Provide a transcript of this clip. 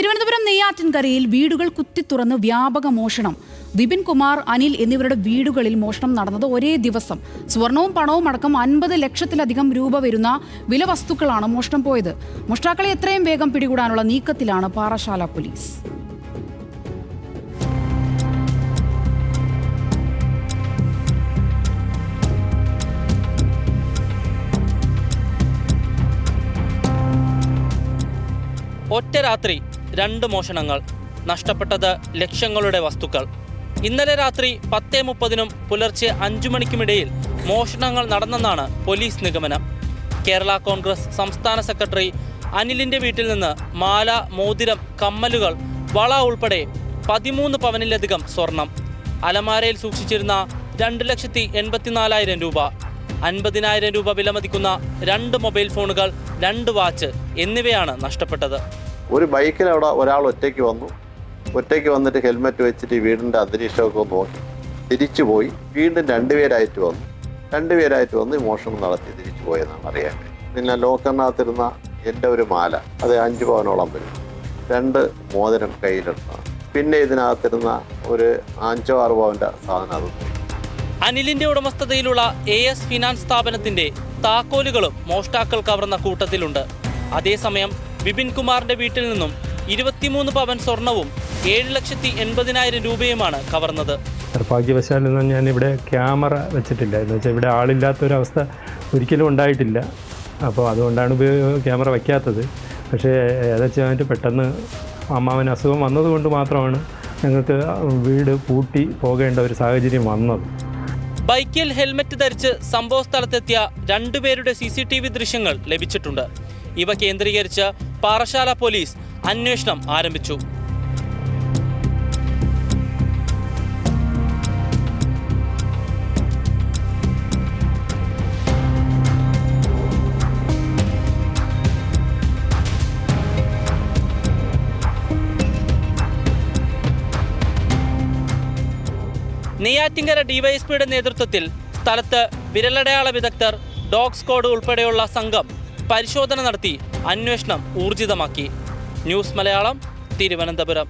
തിരുവനന്തപുരം നെയ്യാറ്റിൻകരയിൽ വീടുകൾ കുത്തിത്തുറന്ന് വ്യാപക മോഷണം. വിപിൻ കുമാർ അനിൽ എന്നിവരുടെ വീടുകളിൽ മോഷണം നടന്നത് ഒരേ ദിവസം. സ്വർണവും പണവും അടക്കം അൻപത് ലക്ഷത്തിലധികം രൂപ വരുന്ന വില വസ്തുക്കളാണ് മോഷണം പോയത്. മോഷ്ടാക്കളെ എത്രയും വേഗം പിടികൂടാനുള്ള നീക്കത്തിലാണ് പാറശാല പോലീസ്. ഒറ്റ രാത്രി രണ്ട് മോഷണങ്ങൾ നഷ്ടപ്പെട്ടത് ലക്ഷങ്ങളുടെ വസ്തുക്കൾ. ഇന്നലെ രാത്രി പത്തേ മുപ്പതിനും പുലർച്ചെ അഞ്ചു മണിക്കുമിടയിൽ മോഷണങ്ങൾ നടന്നെന്നാണ് പോലീസ് നിഗമനം. കേരള കോൺഗ്രസ് സംസ്ഥാന സെക്രട്ടറി അനിലിന്റെ വീട്ടിൽ നിന്ന് മാല മോതിരം കമ്മലുകൾ വള ഉൾപ്പെടെ പതിമൂന്ന് പവനിലധികം സ്വർണം. അലമാരയിൽ സൂക്ഷിച്ചിരുന്ന രണ്ട് ലക്ഷത്തി എൺപത്തിനാലായിരം രൂപ. അൻപതിനായിരം രൂപ വിലമതിക്കുന്ന രണ്ട് മൊബൈൽ ഫോണുകൾ രണ്ട് വാച്ച് എന്നിവയാണ് നഷ്ടപ്പെട്ടത്. ഒരു ബൈക്കിൽ അവിടെ ഒരാൾ ഒറ്റയ്ക്ക് വന്നു. ഒറ്റയ്ക്ക് വന്നിട്ട് ഹെൽമെറ്റ് വെച്ചിട്ട് വീടിന്റെ അന്തരീക്ഷമൊക്കെ നോക്കി തിരിച്ചു പോയി. വീണ്ടും രണ്ടുപേരായിട്ട് വന്നു. രണ്ടുപേരായിട്ട് വന്ന് മോഷണം നടത്തി തിരിച്ചു പോയെന്നാണ് അറിയാൻ പിന്നെ ലോക്കറിനകത്തിരുന്ന എന്റെ ഒരു മാല അത് അഞ്ച് പവനോളം വരും. രണ്ട് മോതിരം കയ്യിലെടുത്താണ് പിന്നെ ഇതിനകത്തിരുന്ന ഒരു അഞ്ചോ ആറ് പവന്റെ സാധനം അത് അനിലിന്റെ ഉടമസ്ഥതയിലുള്ള എ എസ് ഫിനാൻസ് സ്ഥാപനത്തിന്റെ താക്കോലുകളും മോഷ്ടാക്കൾ കവർന്ന കൂട്ടത്തിലുണ്ട്. അതേസമയം വിപിൻ കുമാറിന്റെ വീട്ടിൽ നിന്നും ഇരുപത്തിമൂന്ന് പവൻ സ്വർണവും ഏഴ് ലക്ഷത്തി എൺപതിനായിരം രൂപയുമാണ് കവർന്നത്. നിർഭാഗ്യവശാൽ ഇന്ന് ഞാൻ ഇവിടെ ക്യാമറ വെച്ചിട്ടില്ല. എന്ന് വെച്ചാൽ ഇവിടെ ആളില്ലാത്തൊരവസ്ഥ ഒരിക്കലും ഉണ്ടായിട്ടില്ല. അപ്പോൾ അതുകൊണ്ടാണ് ക്യാമറ വയ്ക്കാത്തത്. പക്ഷേ ഏതാച്ചാൽ പെട്ടെന്ന് അമ്മാവൻ അസുഖം വന്നതുകൊണ്ട് മാത്രമാണ് ഞങ്ങൾക്ക് വീട് പൂട്ടി പോകേണ്ട ഒരു സാഹചര്യം വന്നത്. ബൈക്കിൽ ഹെൽമറ്റ് ധരിച്ച് സംഭവ സ്ഥലത്തെത്തിയ രണ്ടുപേരുടെ സി സി ടി വി ദൃശ്യങ്ങൾ ലഭിച്ചിട്ടുണ്ട്. ഇവ കേന്ദ്രീകരിച്ച് പാറശാല പോലീസ് അന്വേഷണം ആരംഭിച്ചു. നെയ്യാറ്റിങ്കര ഡിവൈഎസ്പിയുടെ നേതൃത്വത്തിൽ സ്ഥലത്ത് വിരലടയാള വിദഗ്ധർ ഡോഗ് സ്ക്വാഡ് ഉൾപ്പെടെയുള്ള സംഘം പരിശോധന നടത്തി അന്വേഷണം ഊർജിതമാക്കി. ന്യൂസ് മലയാളം തിരുവനന്തപുരം.